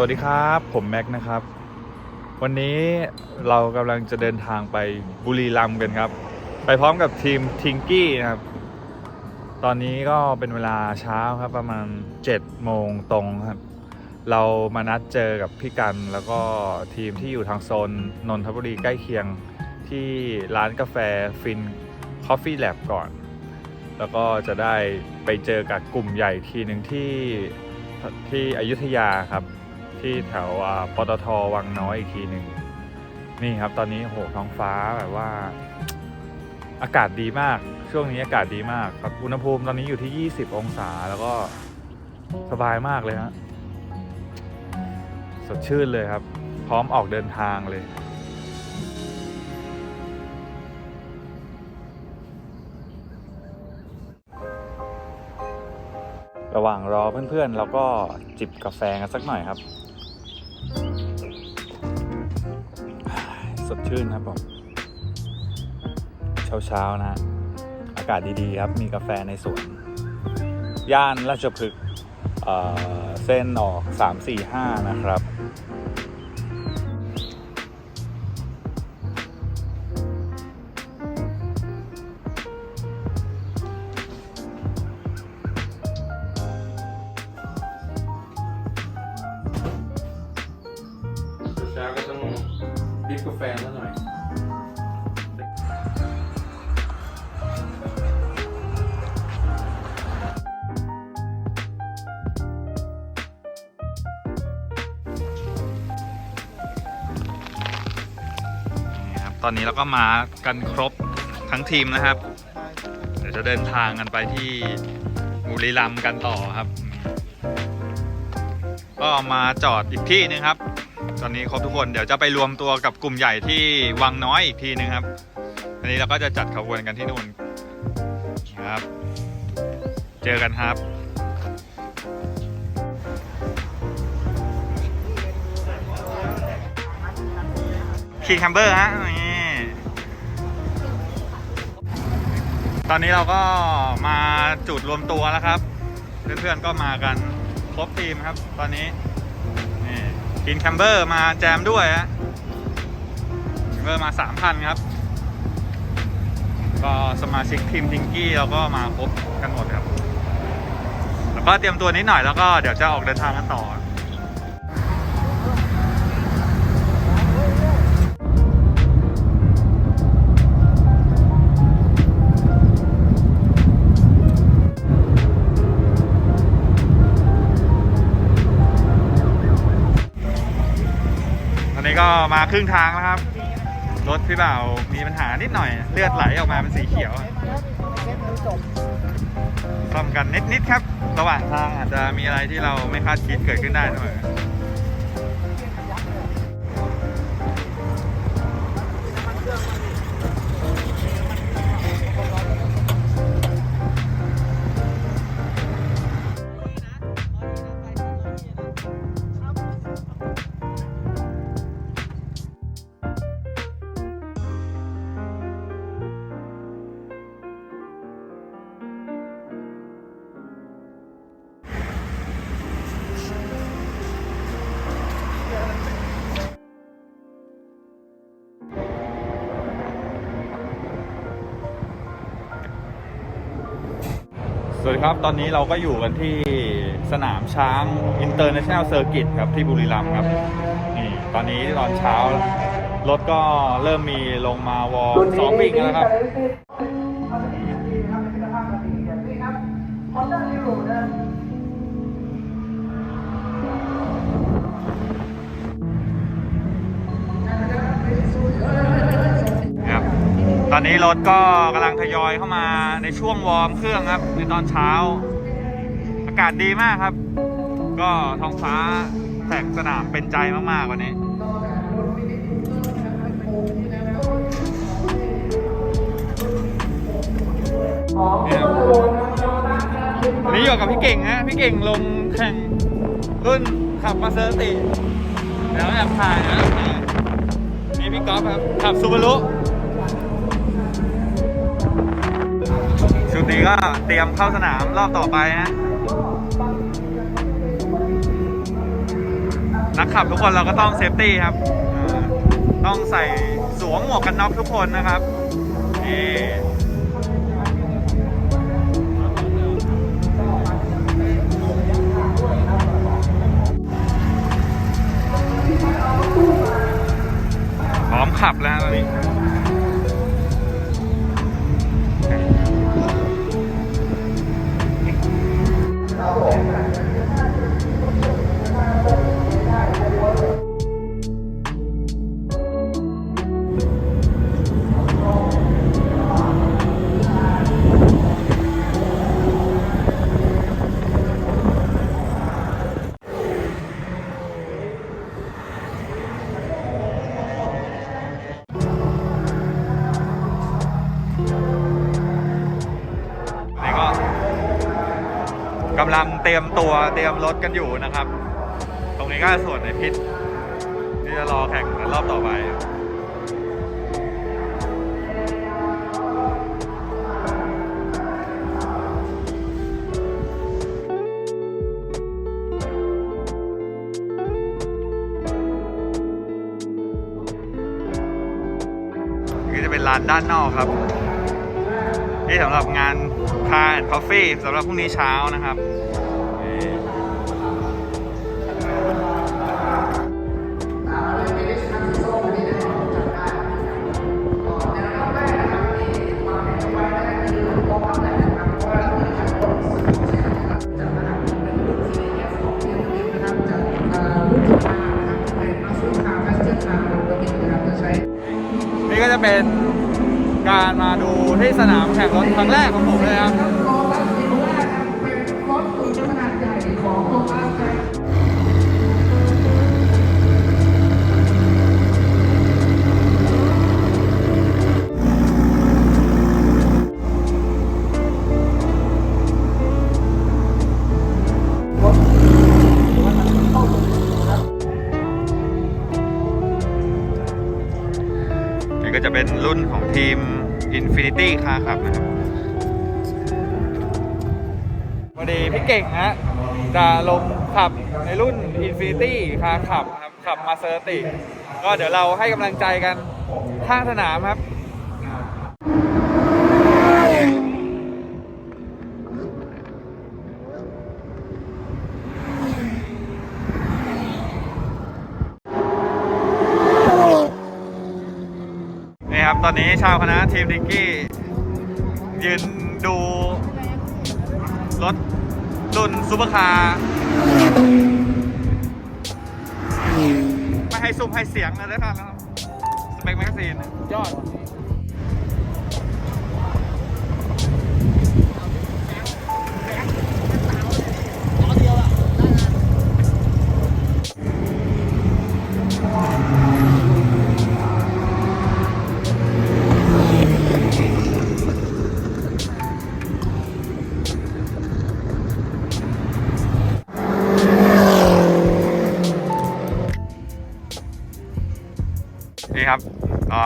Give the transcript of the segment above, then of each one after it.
วัสดีครับ ผมแม็กนะครับ วันนี้เรากำลังจะเดินทางไปบุรีรัมย์กันครับ ไปพร้อมกับทีมทิงกี้นะครับ ตอนนี้ก็เป็นเวลาเช้าครับประมาณ7โมงตรงครับ เรามานัดเจอกับพี่กันแล้วก็ทีมที่อยู่ทางโซนนนทบุรีใกล้เคียงที่ร้านกาแฟฟินคอฟฟี่แลบก่อน แล้วก็จะได้ไปเจอกับกลุ่มใหญ่ทีหนึ่งที่ที่อยุธยาครับ ที่แถวปตทวังน้อยอีกทีหนึ่งนี่ครับตอนนี้โหท้องฟ้าแบบว่า อากาศดีมาก ช่วงนี้อากาศดีมากครับอุณหภูมิตอนนี้อยู่ที่ 20 องศาแล้วก็สบายมากเลยฮะสดชื่นเลยครับ พร้อมออกเดินทางเลยระหว่างรอเพื่อนๆ เราก็จิบกาแฟกันสักหน่อยครับ ชื่นครับผม เช้าๆนะ อากาศดีๆครับ มีกาแฟในสวน ย่านราชพฤกษ์เอ่อเส้นออก 345 นะครับ ตอนนี้เราก็มากันครบทั้งทีมนะครับ เดี๋ยวจะเดินทางกันไปที่บุรีรัมย์กันต่อครับ ก็มาจอดอีกที่หนึงครับ ตอนนี้ครบทุกคนเดี๋ยวจะไปรวมตัวกับกลุ่มใหญ่ที่วังน้อยอีกทีหนึงครับ อันนี้เราก็จะจัดขบวนกันที่นู่นครับ เจอกันครับคีแคมเบอร์ฮะนี่ ตอนนี้เราก็มาจุดรวมตัวแล้วครับ เพื่อนๆก็มากันครบทีมครับ ตอนนี้นี่กินแคมเบอร์มาแจมด้วยฮะแคมเบอร์มาสามพันครับ ก็สมาชิกทีมทิงกี้เราก็มาครบกันหมดครับ แล้วก็เตรียมตัวนิดหน่อยแล้วก็เดี๋ยวจะออกเดินทางกันต่อ ก็มาครึ่งทางแล้วครับ รถพี่บ่าวมีปัญหานิดหน่อย เลือดไหลออกมาเป็นสีเขียวซ่อมกันนิดๆครับ ระหว่างทางอาจจะมีอะไรที่เราไม่คาดคิดเกิดขึ้นได้เสมอ วัสดีครับ ตอนนี้เราก็อยู่กันที่สนามช้าง International Circuit ครับที่บุรีรัมย์ครับ นี่ตอนนี้ตอนเช้า รถก็เริ่มมีลงมาวอร์มซ้อมวิ่งกันแล้วครับครับ อนนี้รถก็กำลังทยอยเข้ามาในช่วงวอร์มเครื่องครับ ในตอนเช้า อากาศดีมากครับ ก็ท้องฟ้าแสกสนามเป็นใจมากๆวันนี้นี่อยู่กับพี่เก่งฮะพี่เก่งลงแข่งรุ่นขับมาเซอร์ติแล้วแอบถ่ายนะนี่นี่พี่ก๊อฟครับขับซูบารุ นี้ก็เตรียมเข้าสนามรอบต่อไปฮะนักขับทุกคนเราก็ต้องเซฟตี้ครับ ต้องใส่สวมหมวกกันน็อกทุกคนนะครับนี่พร้อมขับแล้วตอนนี้นี่ ตรียมตัวเตรียมรถกันอยู่นะครับ ตรงนี้ก็ส่วนในพิษที่จะรอแข่งกันรอบต่อไปนี่จะเป็นร้านด้านนอกครับที่สำหรับงานคา and คอฟฟี่สำหรับพรุ่งนี้เช้านะครับ ครั้งแรกของผมเลยครับนี่ก็จะเป็นรุ่นของทีม Infinity คาครับนะครับ ดีพี่เก่งฮะจะลงขับในรุ่น Infinity คาขับครับขับมาเซอร์ติก็เดี๋ยวเราให้กำลังใจกันข้างสนามครับนี่ครับ ตอนนี้ชาวคณะทีมดิกกี้ ยืนดูรถ รุ่นซูเปอร์คาร์ไม่ให้ซุ่มให้เสียงเลยได้ทันแล้วสเปคแมกซีนยอด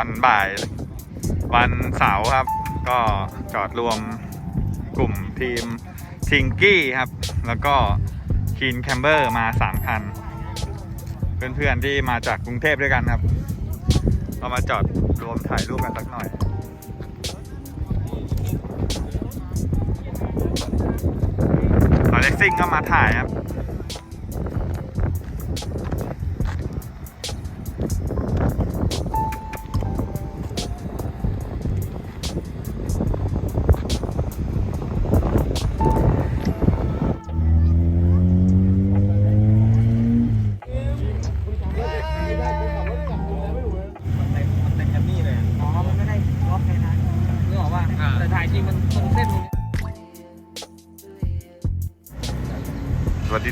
อนบ่าย วันเสาร์ครับ ก็จอดรวมกลุ่มทีมทิงกี้ครับ แล้วก็คีนแคมเบอร์มาสามคัน เพื่อนๆที่มาจากกรุงเทพด้วยกันครับก็มาจอดรวมถ่ายรูปกันสักหน่อยตอนเล็กซิ่งก็มาถ่ายครับ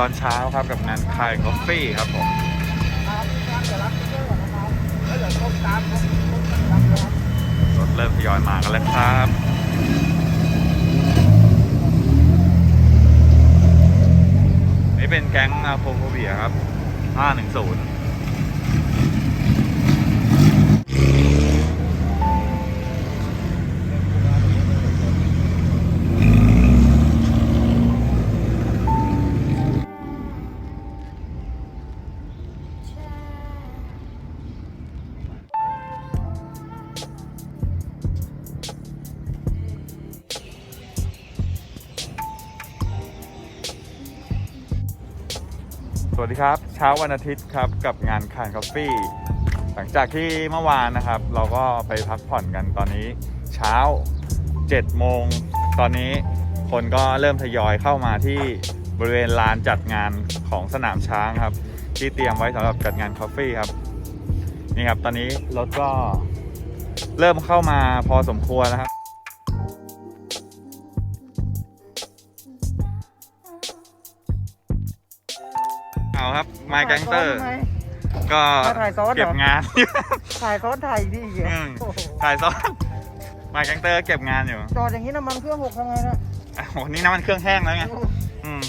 ตอนเช้าครับกับงานคายกาแฟครับผมรถเริ่มทยอยมากันแล้วครับนี่เป็นแก๊งโฟโคเบียครับ 510 วัสดีครับ เช้าวันอาทิตย์ครับกับงานคานคอฟฟี่ หลังจากที่เมื่อวานนะครับ เราก็ไปพักผ่อนกันตอนนี้เช้า7โมงตอนนี้คนก็เริ่มทยอยเข้ามาที่บริเวณลานจัดงานของสนามช้างครับ ที่เตรียมไว้สำหรับจัดงานคอฟฟี่ครับนี่ครับตอนนี้รถก็เริ่มเข้ามาพอสมควรนะครับ ครับมาแกงเตอร์ ก็มาถ่ายซ้อนเหรอเก็บงานถ่ายซ้อนถ่ายอีกนี่อีกเหรออืมโอ้โหถ่ายซ้อนมาแกงเตอร์เก็บงานอยู่จอดอย่างนี้น้ำมันเครื่องหกทำไงนะอะโหนี่น้ำมันเครื่องแห้งแล้วไงอืม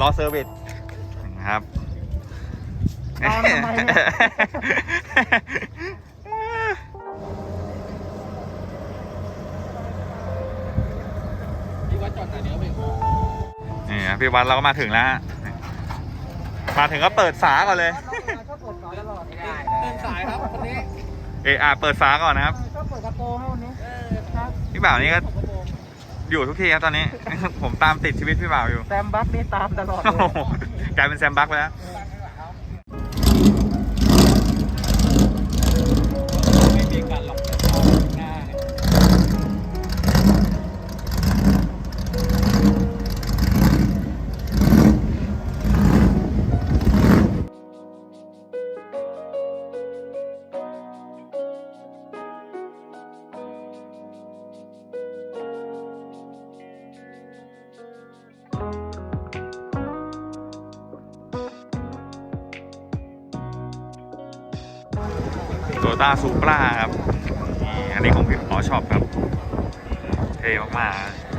รอเซอร์วิสนะครับตามทำไมเนี่ยพี่วัดจอดไหนเดี๋ยวไปนี่นะพี่วัดเราก็มาถึงแล้วฮะ มาถึงก็เปิดฝาก่อนเลยชอบเปิดฝาตลอดเดินสายครับคนนี้เออาเปิดฝาก่อนนะครับชอบเปิดกระโปรงให้วันนี้ครับพี่บ่าวนี่ก็กระโปรงอยู่ทุกที่ครับตอนนี้ ผมตามติดชีวิตพี่บ่าวอยู่แซมบัคนี่ตามตลอดเลโอ้ยโหกลายเป็นแซมบักไปแล้ว ตาซูปราครับ อันนี้ของพี่ขอชอบครับ เท่มากๆ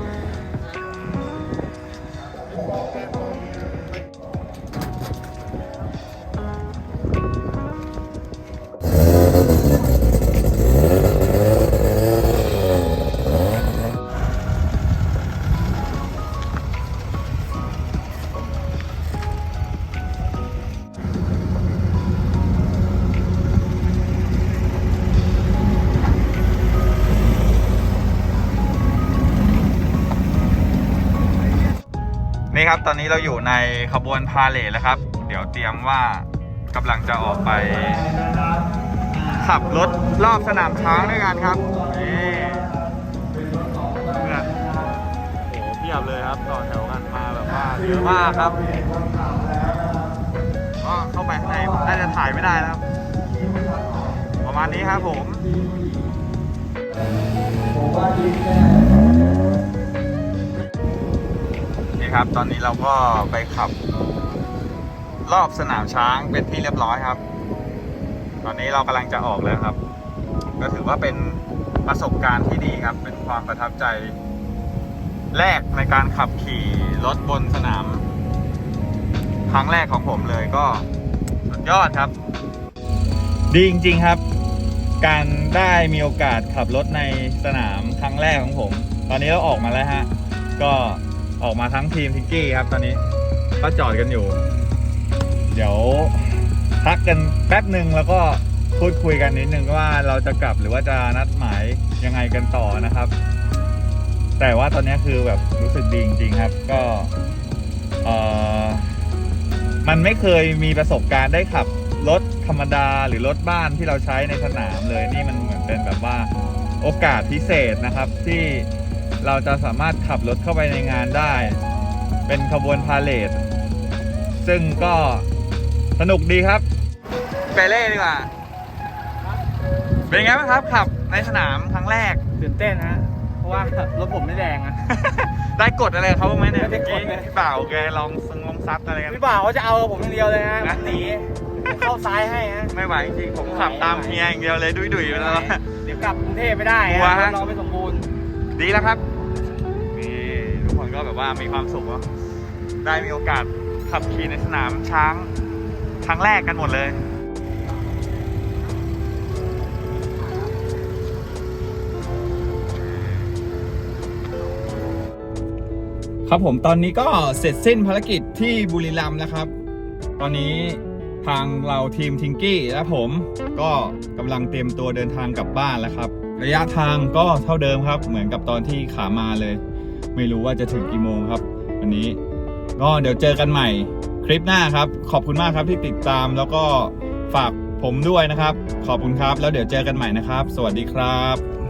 ครับ ตอนนี้เราอยู่ในขบวนพาเลทแล้วครับ เดี๋ยวเตรียมว่ากำลังจะออกไป ขับรถรอบสนามช้างด้วยกันครับนี่เพื่อนโอ้โหเพียบเลยครับต่อแถวกันมาแบบว่าเยอะมากครับก็เข้าไปข้างในน่าจะถ่ายไม่ได้นะครับ ประมาณนี้ครับผมนี่ ครับ ตอนนี้เราก็ไปขับ รอบสนามช้างเป็นที่เรียบร้อยครับ ตอนนี้เรากำลังจะออกแล้วครับ ก็ถือว่าเป็นประสบการณ์ที่ดีครับ เป็นความประทับใจ แรกในการขับขี่รถบนสนาม ครั้งแรกของผมเลยก็สุดยอดครับ ดีจริง ๆครับ การได้มีโอกาสขับรถในสนามครั้งแรกของผม ตอนนี้เราออกมาแล้วฮะ ก็ ออกมาทั้งทีมทิงกี้ครับตอนนี้ก็จอดกันอยู่ เดี๋ยวพักกันแป๊บหนึ่งแล้วก็พูดคุยกันนิดนึงว่าเราจะกลับหรือว่าจะนัดหมายยังไงกันต่อนะครับ แต่ว่าตอนนี้คือแบบรู้สึกดีจริงๆครับ ก็เออมันไม่เคยมีประสบการณ์ได้ขับรถธรรมดาหรือรถบ้านที่เราใช้ในสนามเลยนี่มันเหมือนเป็นแบบว่าโอกาสพิเศษนะครับที่ เราจะสามารถขับรถเข้าไปในงานได้ เป็นขบวนพาเลทซึ่งก็สนุกดีครับ ไปเล่ดีกว่า เป็นไงบ้างครับขับในสนามครั้งแรก ตื่นเต้นฮะ เพราะว่ารถผมไม่แดงอะได้กดอะไรกับเขาบ้างไหมเนี่ยไม่ได้กดเลยพี่บ่าวแกลองซึงลองซัดอะไรกันพี่บ่าวเขาจะเอาผมอย่างเดียวเลยฮะนะหนีเข้าซ้ายให้ฮะ ไม่ไหวจริงๆผมขับตามเมียอย่างเดียวเลยดุยดุยๆไปแล้วเดี๋ยวกลับกรุงเทพไม่ได้กลัวฮะฮะรถเราไม่สมบูรณ์ ดีแล้วครับนี่ทุ ก็แบบว่ามีความสุขเนอะได้มีโอกาสขับขี่ในสนามช้างครั้งแรกกันหมดเลยครับผมตอนนี้ก็เสร็จสิ้นภารกิจที่บุรีรัมย์แล้วครับ ตอนนี้ทางเราทีมทิงกี้และผมก็กำลังเตรียมตัวเดินทางกลับบ้านแล้วครับ ระยะทางก็เท่าเดิมครับ เหมือนกับตอนที่ขามาเลย ไม่รู้ว่าจะถึงกี่โมงครับ วันนี้ก็เดี๋ยวเจอกันใหม่คลิปหน้าครับ ขอบคุณมากครับที่ติดตามแล้วก็ฝากผมด้วยนะครับ ขอบคุณครับ แล้วเดี๋ยวเจอกันใหม่นะครับ สวัสดีครับ